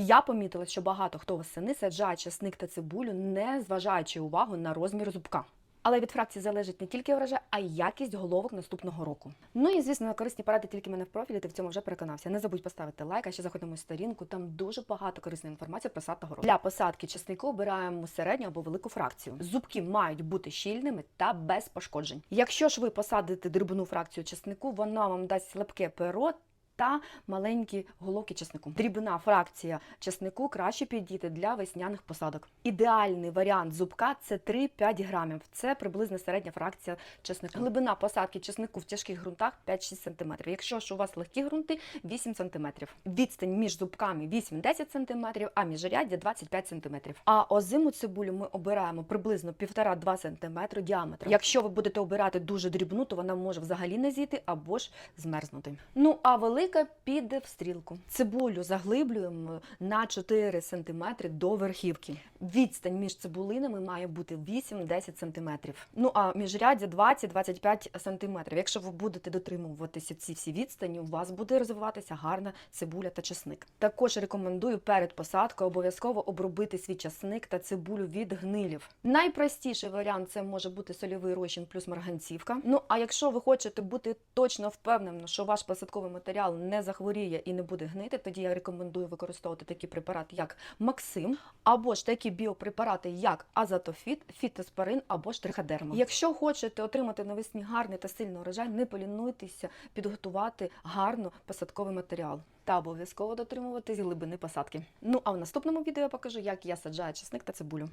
Я помітила, що багато хто восени саджає часник та цибулю, не зважаючи увагу на розмір зубка. Але від фракції залежить не тільки врожай, а й якість головок наступного року. Ну і звісно, корисні поради тільки мене в профілі. Ти в цьому вже переконався. Не забудь поставити лайк, а ще заходь на мою сторінку. Там дуже багато корисної інформації про сад та город. Для посадки часнику обираємо середню або велику фракцію. Зубки мають бути щільними та без пошкоджень. Якщо ж ви посадите дрібну фракцію часнику, вона вам дасть слабке перо. Та маленькі головки чеснику. Дрібна фракція чеснику краще підійти для весняних посадок. Ідеальний варіант зубка це 3-5 грамів. Це приблизно середня фракція чеснику. Глибина посадки чеснику в тяжких ґрунтах 5-6 см. Якщо ж у вас легкі ґрунти 8 см. Відстань між зубками 8-10 см, а міжряддя 25 см. А озиму цибулю ми обираємо приблизно 1,5-2 см діаметром. Якщо ви будете обирати дуже дрібну, то вона може взагалі не зійти або ж змерзнути. Ну а велика піде в стрілку. Цибулю заглиблюємо на 4 см до верхівки. Відстань між цибулинами має бути 8-10 см. Ну а міжряддя 20-25 см. Якщо ви будете дотримуватися ці всі відстані, у вас буде розвиватися гарна цибуля та часник. Також рекомендую перед посадкою обов'язково обробити свій часник та цибулю від гнилів. Найпростіший варіант це може бути сольовий розчин плюс марганцівка. Ну а якщо ви хочете бути точно впевненим, що ваш посадковий матеріал не захворіє і не буде гнити, тоді я рекомендую використовувати такі препарати, як Максим, або ж такі біопрепарати, як Азатофіт, Фітоспорин або ж Триходерма. Якщо хочете отримати навесні гарний та сильний урожай, не полінуйтеся підготувати гарно посадковий матеріал та обов'язково дотримуватись глибини посадки. Ну а в наступному відео я покажу, як я саджаю чесник та цибулю.